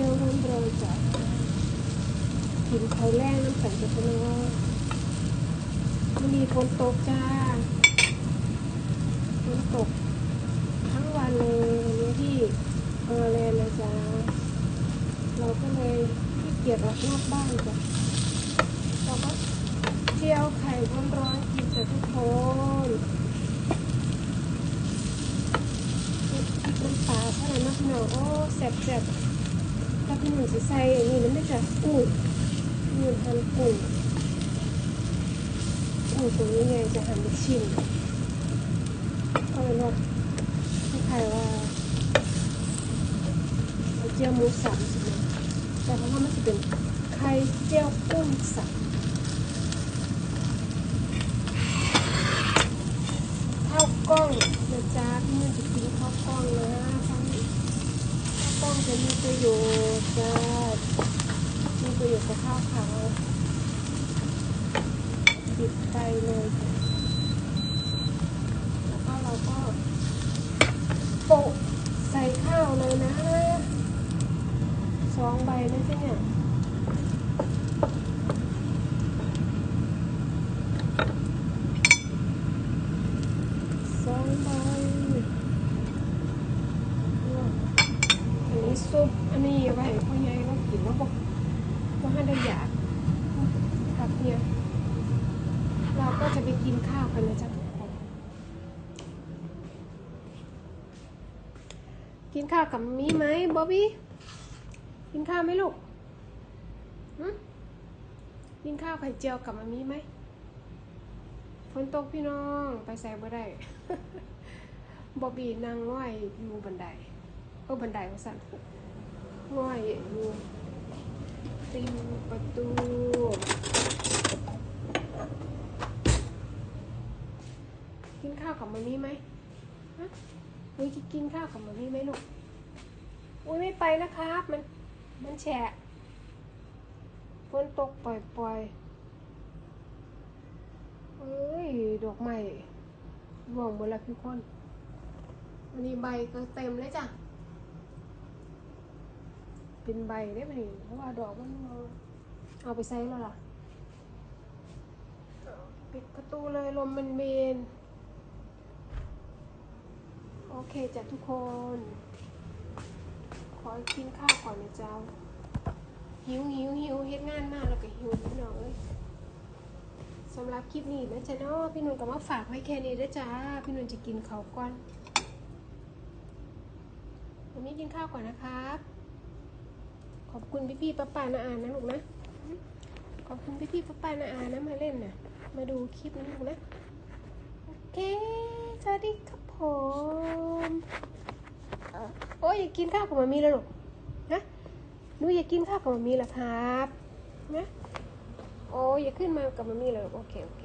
จียวร้อนร้อนจ้ะกินข้าแรงน้ำใสจะเป็นว่ามันมีฝนตกจ้าฝนตกทั้งวันเลยวันนี้ที่เออแลนนะจ๊ะเราก็เลยขี้เกียจออกนอกบ้านจ้ะเราก็เจียวไข่ร้อนๆกินจ้ะทุกคนน้ำปลาเท่านั้นนะพี่น้องโอ้แซ่บๆ ถ้าพี่หนุ่มจะใส่อันนี้มันไม่จะกุ้งพี่หนุ่มหั่นกุ้งกุ้งตัวนี้ไงจะหั่นเป็นชิ้นก็เลยว่าคล้ายๆว่าเจียวหมูสับใช่ไหมแต่เพราะว่ามันจะเป็นไข่เจียวกุ้งสับข้าวกล้องนะจ๊ะพี่นุ่นจะกินข้าวกล้องนะข้าวกล้อง จะมีประโยชน์จ้ามีประโยชน์กับข้าวขาวปิดไฟเลย แล้วก็เราก็โปะใส่ข้าวเลยนะสองใบนะจ๊ะเนี่ยสองใบอันนี้ ซุปอันนี้ไว้ให้พ่อใหญ่เรากินแล้วบอกว่าให้ได้อยากครับเนี่ยเราก็จะไปกินข้าวกันนะจ๊ะทุกคนกินข้าวกับมีไหมบ๊อบบี้กินข้าวไหมลูกกินข้าวไข่เจียวกับมามีไหมฝนตกพี่น้องไปใส่บ่ได้ บอบบี้นั่งง่อยอยู่บันได เออบันไดของสันง่อยอยู่ติมประตูกินข้าวกับมามี่ไหมฮะอุ้ยกินข้าวกับมามี่ไหมลูกอุ้ยไม่ไปนะครับ มันมันแฉะฝนตกปล่อยๆเอ้ย ดอกไม้ร่วงหมดแล้วพี่คนอันนี้ใบก็เต็มเลยจ้ะ เป็นใบได้ไหมนี่เพราะว่าดอกมันเอาไปใส่แล้วล่ะปิดประตูเลยลมมันเมนโอเคจ้ะทุกคน ขอกินข้าวก่อนนะเจ้า หิวหิวหิวเฮ็ดงานมากแล้วก็หิวพี่น้องเอ้ยสำหรับคลิปนี้นะจ๊ะเนาะพี่นุ่นก็มาฝากไว้แค่นี้ด้วยจ้า พี่นุ่นจะกินข้าวก่อนวันนี้กินข้าวก่อนนะครับ ขอบคุณพี่พี่ๆป้าป้านาอานะลูกนะ ขอบคุณพี่พี่ๆป้าป้านาอานะมาเล่นนะมาดูคลิปนี้ลูกนะ โอเค สวัสดีครับผม โอ้ยอยากกินข้าวกับมามีแล้วลูกนะหนูอยากกินข้าวกับมามีเหรอครับ นะ โอ้ยอย่าขึ้นมากับมามีเลยโอเค โอเค